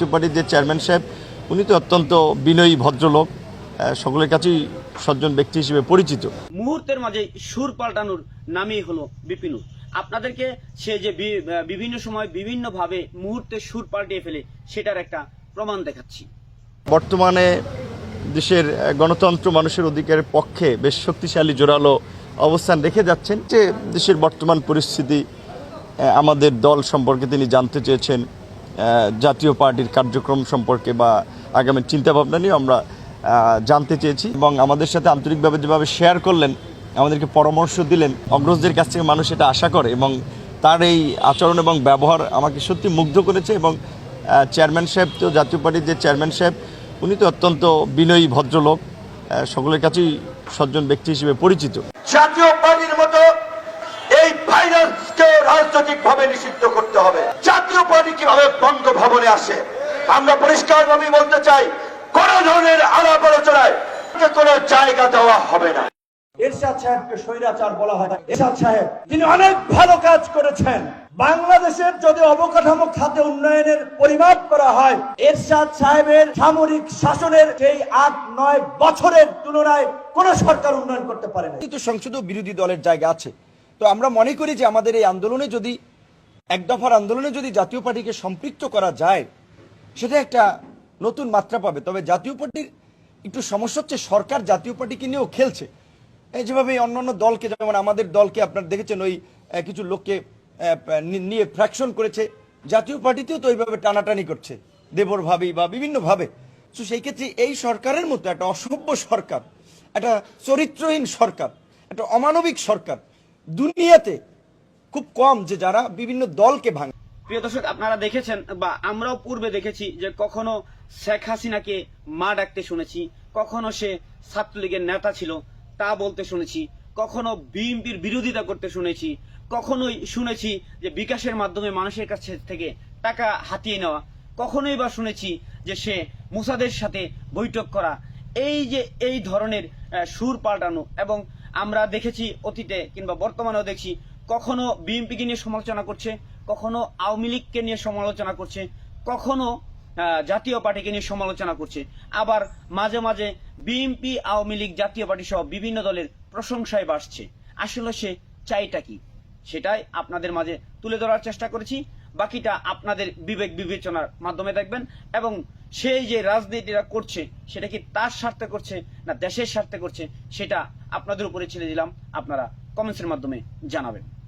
জাতীয় পার্টির যে চেয়ারম্যান সাহেব উনি তো অত্যন্ত বিনয়ী ভদ্রলোক সকলের কাছেই সজ্জন ব্যক্তি হিসেবে পরিচিত। মুহূর্তের মাঝে সুর পাল্টানোর নামই হলো বিপিনুর আপনাদেরকে সে যে বিভিন্ন সময় বিভিন্ন ভাবে মুহূর্তে সুর পাল্টিয়ে ফেলে সেটার একটা প্রমাণ দেখাচ্ছি। বর্তমানে দেশের গণতন্ত্র মানুষের অধিকারের পক্ষে বেশ শক্তিশালী জোরালো অবস্থান রেখে যাচ্ছেন। যে দেশের বর্তমান পরিস্থিতি আমাদের দল সম্পর্কে তিনি জানতে চেয়েছেন জাতীয় পার্টির কার্যক্রম সম্পর্কে বা আগামী চিন্তাভাবনা নিয়ে আমরা জানতে চেয়েছি এবং আমাদের সাথে আন্তরিকভাবে যেভাবে শেয়ার করলেন, আমাদেরকে পরামর্শ দিলেন, অগ্রজদের কাছ থেকে মানুষ এটা আশা করে এবং তার এই আচরণ এবং ব্যবহার আমাকে সত্যি মুগ্ধ করেছে এবং চেয়ারম্যান সাহেব তো, জাতীয় পার্টির যে চেয়ারম্যান সাহেব, উনি তো অত্যন্ত বিনয়ী ভদ্রলোক সকলের কাছেই সজ্জন ব্যক্তি হিসেবে পরিচিত। জাতীয় পার্টির মতো ফাইন্যান্সকে রাজনৈতিক ভাবে নিষিদ্ধ করতে হবে। জাতীয় পার্টি কীভাবে বঙ্গভবনে আসে? আমরা পরিষ্কার ভাবে বলতে চাই কোন ধরনের আলাপ আলোচনায় কোনো জায়গা দেওয়া হবে না। এরশাদ সাহেবকে স্বৈরাচার বলা হয়। এরশাদ সাহেব তিনি অনেক ভালো কাজ করেছেন। বাংলাদেশের যদি অবকাঠামো খাতে উন্নয়নের পরিমাপ করা হয় এরশাদ সাহেবের সামরিক শাসনের সেই আট নয় বছরের তুলনায় কোন সরকার উন্নয়ন করতে পারে না কিন্তু সংসদীয় বিরোধী দলের জায়গা আছে। তো আমরা মনে করি যে আমাদের এই আন্দোলনে যদি, এক দফার আন্দোলনে যদি জাতীয় পার্টিকে সম্পৃক্ত করা যায়, সেটা একটা নতুন মাত্রা পাবে। তবে জাতীয় পার্টির একটু সমস্যা হচ্ছে, সরকার জাতীয় পার্টিকে নিয়েও খেলছে। এই যেভাবে অন্যান্য দলকে, যেমন আমাদের দলকে আপনারা দেখেছেন, ওই কিছু লোককে নিয়ে ফ্র্যাকশন করেছে। জাতীয় পার্টিতেও তো ওইভাবে টানাটানি করছে দেবর ভাবি বা বিভিন্নভাবে। তো সেই ক্ষেত্রে এই সরকারের মতো একটা অসভ্য সরকার, একটা চরিত্রহীন সরকার, একটা অমানবিক সরকার দুনিয়াতে খুব কম যে যারা বিভিন্ন দলকে ভাঙে। প্রিয় দর্শক, আপনারা দেখেছেন বা আমরাও পূর্বে দেখেছি যে কখনো শেখ হাসিনাকে মা ডাকতে শুনেছি, কখনো সে ছাত্রলীগের নেতা ছিল তা বলতে শুনেছি, কখনো বিএনপির বিরোধিতা করতে শুনেছি, কখনোই শুনেছি যে বিকাশের মাধ্যমে মানুষের কাছে থেকে টাকা হাতিয়ে নেওয়া, কখনোই বা শুনেছি যে সে মুসাদের সাথে বৈঠক করা। এই যে এই ধরনের সুর পাল্টানো এবং আমরা দেখেছি অতীতে কিংবা বর্তমানেও দেখছি কখনো বিএনপিকে নিয়ে সমালোচনা করছে, কখনো আওয়ামী লীগকে নিয়ে সমালোচনা করছে, কখনো জাতীয় পার্টিকে নিয়ে সমালোচনা করছে। আবার মাঝে মাঝে বিএনপি, আওয়ামী লীগ, জাতীয় পার্টি সহ বিভিন্ন দলের প্রশংসায় বাসছে আসলে সে চাইটা কি? সেটাই আপনাদের মাঝে তুলে ধরার চেষ্টা করেছি। বাকিটা আপনাদের বিবেক বিবেচনার মাধ্যমে দেখবেন। এবং সেই যে রাজনীতিটা করছে, সেটা কি তার স্বার্থে করছে, না দেশের স্বার্থে করছে, সেটা আপনাদের উপরে ছেড়ে দিলাম। আপনারা কমেন্টসের মাধ্যমে জানাবেন।